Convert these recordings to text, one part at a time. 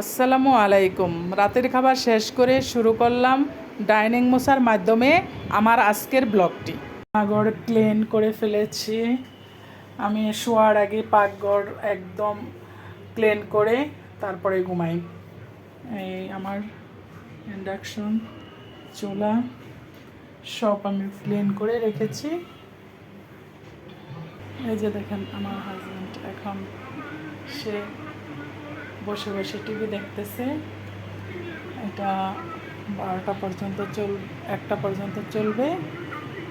আসসালামু আলাইকুম। রাতের খাবার শেষ করে শুরু করলাম ডাইনিং মোছার মাধ্যমে আমার আজকের ব্লগটি। পাকঘর ক্লিন করে ফেলেছি। আমি শোয়ার আগে পাকঘর একদম ক্লিন করে তারপরে ঘুমাই। এই আমার ইন্ডাকশন, চুলা সব আমি ক্লিন করে রেখেছি। এই যে দেখেন আমার হাজব্যান্ড এখন সে বসে বসে টিভি দেখতেছে। এটা বারোটা পর্যন্ত চল, একটা পর্যন্ত চলবে।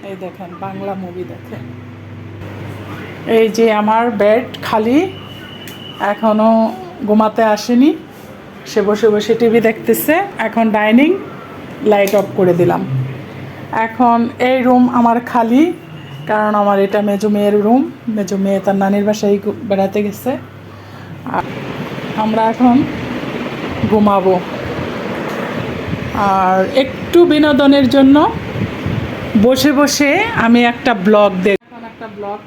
এই দেখেন, বাংলা মুভি দেখেন। এই যে আমার বেড খালি এখনও ঘুমাতে আসেনি। সে বসে বসে টিভি দেখতেছে। এখন ডাইনিং লাইট অফ করে দিলাম। এখন এই রুম আমার খালি, কারণ আমার এটা মেজো মেয়ের রুম মেজো মেয়ে তার নানির বাসায় বেড়াতে গেছে। আর আমরা এখন ঘুমাবো। আর একটু বিনোদনের জন্য বসে বসে আমি একটা ব্লগ দেখ এখন একটা ব্লগ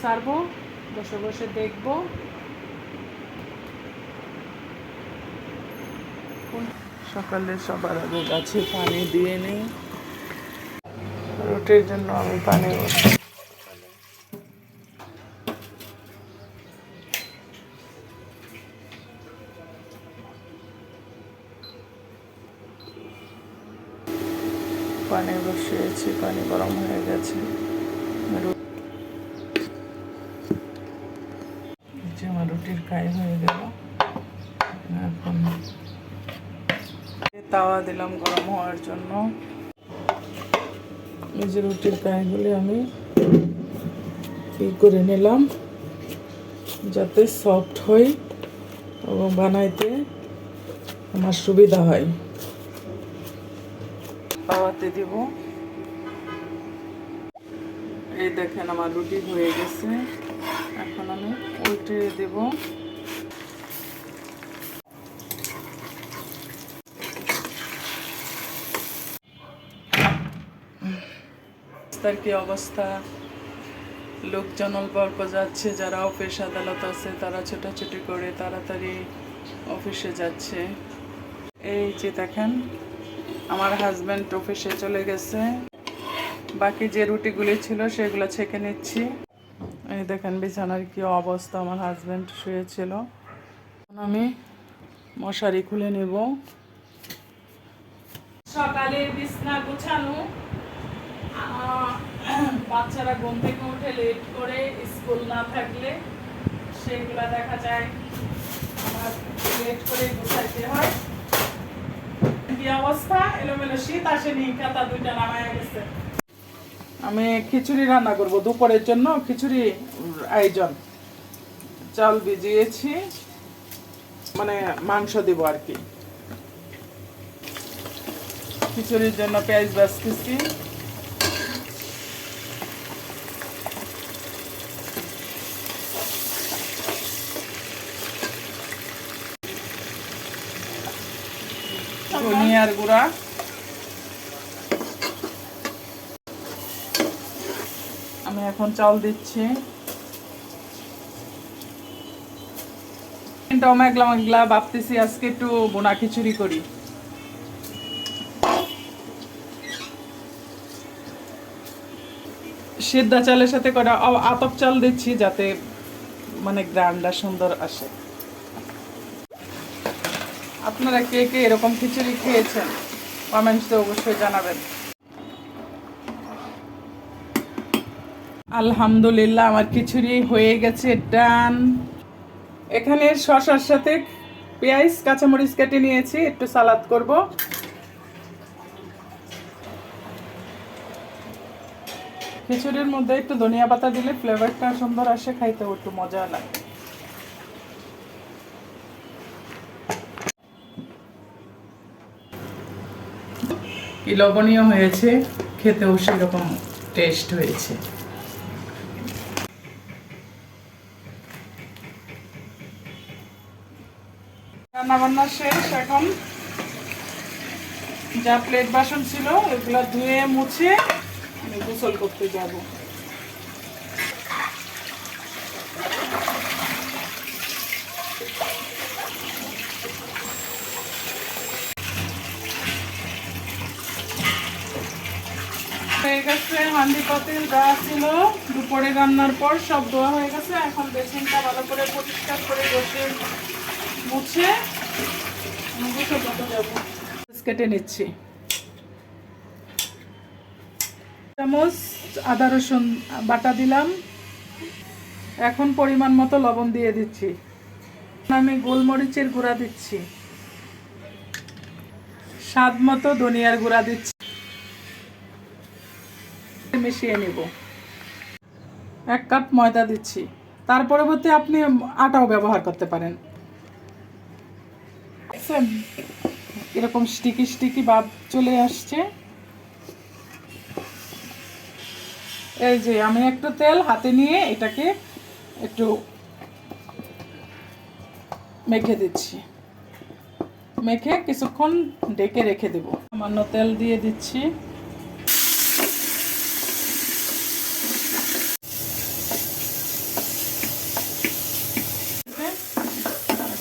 সারবো, বসে বসে দেখব। সকালে সবার আগে গাছে পানি দিয়ে নিই। রুটির জন্য আমি পানি বসাই পানি বসিয়েছি, পানি গরম হয়ে গেছে। যে আমার রুটির কাই হয়ে গেল। এখন তাওয়া দিলাম গরম হওয়ার জন্য। এই যে রুটির কাইগুলি আমি ই করে নিলাম, যাতে সফট হয় এবং বানাইতে আমার সুবিধা হয়। পাওয়াতে দিব। এই দেখেন আমার রুটি হয়ে গেছে। এখন আমি উল্টে দেব। তার কি অবস্থা? লোকজন অল্প অল্প যাচ্ছে, যারা অফিস আদালত আছে, তারা ছোটাছুটি করে তাড়াতাড়ি অফিসে যাচ্ছে। এই যে দেখেন আমার হাজব্যান্ড অফিসে চলে গেছে। বাকি যে রুটিগুলি ছিল সেগুলো ছেঁকে নিচ্ছি। এই দেখেন বিছানার কি অবস্থা, আমার হাজব্যান্ড শুয়েছিল। আমি মশারি খুলে নেব। সকালে বিছনা গোছানো। বাচ্চারা ঘুম থেকে উঠে লেট করে স্কুল না থাকলে সেগুলা দেখা যায়। আমার লেট করে গোছাইতে হয়। আমি খিচুড়ি রান্না করব দুপুরের জন্য, খিচুড়ি আয়োজন। চাল ভিজিয়েছি মানে মাংস দিব আর কি। খিচুড়ির জন্য পেঁয়াজ বাছতেছি ধনিয়ার গুঁড়া। আমি এখন চাল দিচ্ছি। ভাবতেছি আজকে একটু বোনা খিচুড়ি করি। সিদ্ধা চালের সাথে করা আতপ চাল দিচ্ছি যাতে মানে গ্রান্ডা সুন্দর আসে। আপনারা কে কে এরকম খিচুড়ি খেয়েছেন? কমেন্টসে অবশ্যই জানাবেন। আলহামদুলিল্লাহ, আমার খিচুড়ি হয়ে গেছে, ডান। এখানে শশার সাথে পেঁয়াজ, কাঁচামরিচ কেটে নিয়েছি, একটু সালাদ করব। খিচুড়ির মধ্যে একটু ধনিয়া পাতা দিলে ফ্লেভারটা সুন্দর আসে, খাইতেও একটু মজা লাগে। কি লবণীয় হয়েছে? খেতেও সেরকম টেস্ট হয়েছে। রান্নাবান্না শেষ এখন। যা প্লেট বাসন ছিল, এগুলো ধুয়ে মুছে গোসল করতে যাব। গেছে, হান্ডি পাতিল ছিল, দুপুরে রান্নার পর সব হয়ে গেছে। এখন বেসিনটা ভালো করে পরিষ্কার করে বসে মুছে গোসল করতে যাব। কেটে নিচ্ছি। চামচ, আদা, রসুন, বাটা দিলাম। এখন পরিমাণ মতো লবণ দিয়ে দিচ্ছি। আমি গোলমরিচের গুঁড়া দিচ্ছি। স্বাদ মতো ধনিয়ার গুঁড়া দিচ্ছি। মিশিয়ে নেব। এক কাপ ময়দা দিচ্ছি। তার পরবর্তী আপনি আটাও ব্যবহার করতে পারেন। এরকম স্টিকি স্টিকি ভাব চলে আসছে। এই যে আমি একটু তেল হাতে নিয়ে এটাকে একটু মেখে দিচ্ছি। মেখে কিছুক্ষণ ডেকে রেখে দেব। সামান্য তেল দিয়ে দিচ্ছি।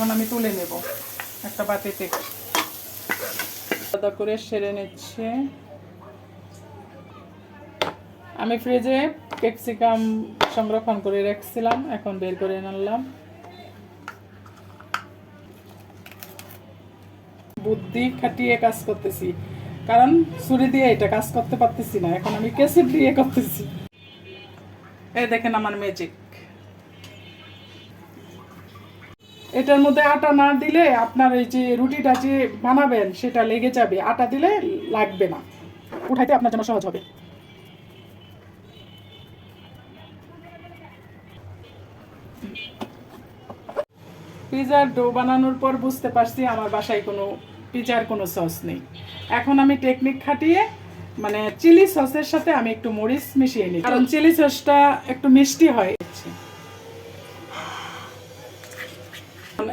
এখন আমি তুলে নেব একটা বাটিতে। আলাদা করে সেরে নিচ্ছে। আমি ফ্রিজে ক্যাপসিকাম সংরক্ষণ করে রেখেছিলাম, এখন বের করে আনলাম। বুদ্ধি খাটিয়ে কাজ করতেছি, কারণ ছুরি দিয়ে এটা কাজ করতে পারতেছি না, এখন আমি কেসিপ দিয়ে করতেছি। এই দেখেন আমার ম্যাজিক এটার মধ্যে আটা না দিলে আপনার এই যে রুটিটা যে বানাবেন, সেটা লেগে যাবে। আটা দিলে লাগবে না। উঠাইতে আপনার জন্য সহজ হবে। পিজার ডো বানানোর পর বুঝতে পারছি আমার বাসায় কোনো পিজার কোনো সস নেই। এখন আমি টেকনিক খাটিয়ে মানে চিলি সসের সাথে আমি একটু মরিচ মিশিয়ে নিই কারণ চিলি সসটা একটু মিষ্টি হয়।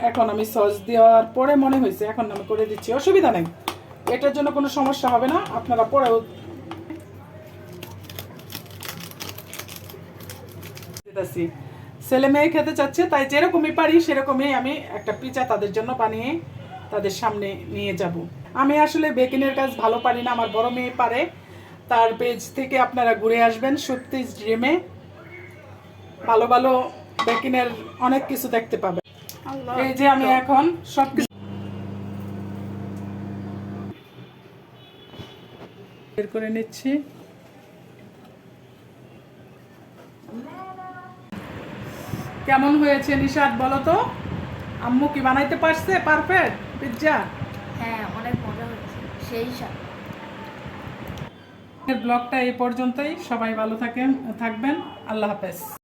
এখন আমি সস দেওয়ার পরে মনে হয়েছে, এখন আমি করে দিচ্ছি। অসুবিধা নেই। এটার জন্য কোনো সমস্যা হবে না। আপনারা পরেও ছেলে মেয়ে খেতে চাচ্ছে, তাই যেরকমই পারি সেরকমই আমি একটা পিজা তাদের জন্য বানিয়ে তাদের সামনে নিয়ে যাব। আমি আসলে বেকিনের কাজ ভালো পারি না, আমার বড় মেয়ে পারে। তার পেজ থেকে আপনারা ঘুরে আসবেন সত্যি ড্রিমে ভালো ভালো বেকিনের অনেক কিছু দেখতে পাবেন। এই যে আমি এখন সব বের করে নিচ্ছি। কেমন হয়েছে নিশাদ বলো তো? আম্মু কি বানাইতে পারছে? পারফেক্ট? পিৎজা হ্যাঁ অনেক মজা হয়েছে। সেই সাথে। ব্লগটা এই পর্যন্তই। সবাই ভালো থাকেন থাকবেন। আল্লাহ হাফেজ।